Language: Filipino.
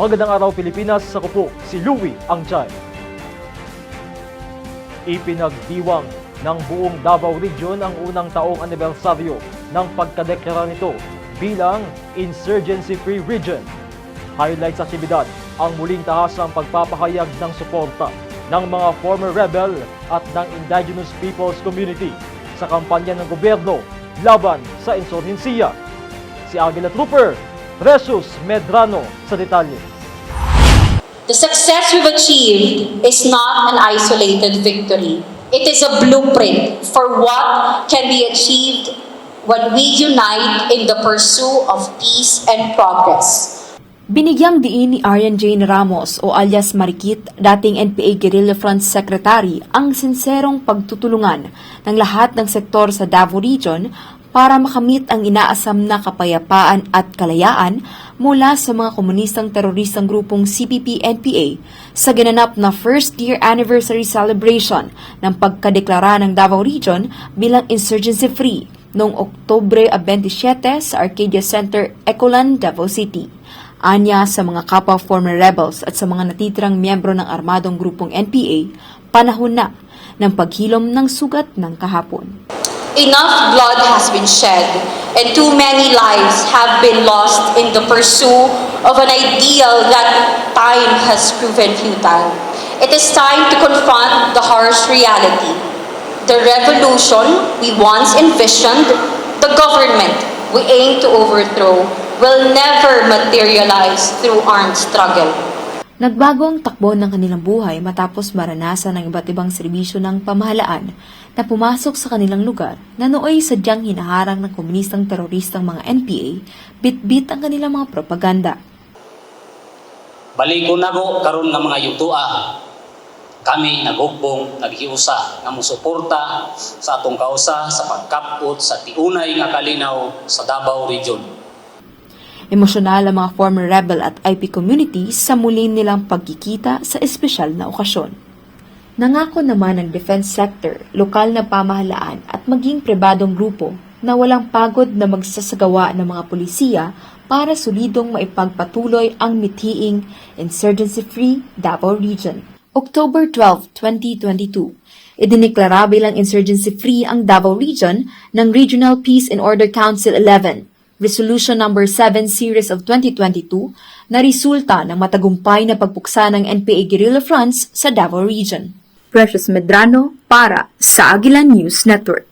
Magandang araw Pilipinas, sa po si Louie Angchay. Ipinagdiwang ng buong Davao Region ang unang taong anibersaryo ng pagkadeklara nito bilang Insurgency-Free Region. Highlight sa aktibidad ang muling tahasang pagpapahayag ng suporta ng mga former rebel at ng indigenous peoples community sa kampanya ng gobyerno laban sa insurhensiya. Si Aguila Trooper, Resus Medrano sa detalye. The success we've achieved is not an isolated victory. It is a blueprint for what can be achieved when we unite in the pursuit of peace and progress. Binigyang diin ni Arian Jane Ramos o alias Marikit, dating NPA Guerrilla Front Secretary, ang sinserong pagtutulungan ng lahat ng sektor sa Davao Region para makamit ang inaasam na kapayapaan at kalayaan mula sa mga komunistang teroristang grupong CPP-NPA sa ginanap na first year anniversary celebration ng pagkadeklara ng Davao Region bilang insurgency-free noong Oktobre 27 sa Arcadia Center, Ecolan, Davao City. Anya sa mga kapwa former rebels at sa mga natitirang miyembro ng armadong grupong NPA, panahon na ng paghilom ng sugat ng kahapon. Enough blood has been shed and too many lives have been lost in the pursuit of an ideal that time has proven futile. It is time to confront the harsh reality. The revolution we once envisioned, the government we aim to overthrow, will never materialize through armed struggle. Nagbago ang takbo ng kanilang buhay matapos maranasan ng iba't ibang serbisyo ng pamahalaan na pumasok sa kanilang lugar na nooy sadyang hinaharang ng komunistang teroristang mga NPA, bit-bit ang kanilang mga propaganda. Baliko na ko karon nga mga yutua. Kami naghukbong, naghiusa nga musuporta sa atong kausa sa pagkapot sa tiunay nga kalinaw sa Davao Region. Emosyonal ang mga former rebel at IP community sa muli nilang pagkikita sa espesyal na okasyon. Nangako naman ng defense sector, lokal na pamahalaan at maging pribadong grupo na walang pagod na magsasagawa ng mga polisiya para solidong maipagpatuloy ang mithiing insurgency-free Davao Region. October 12, 2022, idiniklara bilang insurgency-free ang Davao Region ng Regional Peace and Order Council 11 Resolution Number 7 Series of 2022 na resulta ng matagumpay na pagpuksa ng NPA Guerrilla Fronts sa Davao Region. Precious Medrano para sa Aguilan News Network.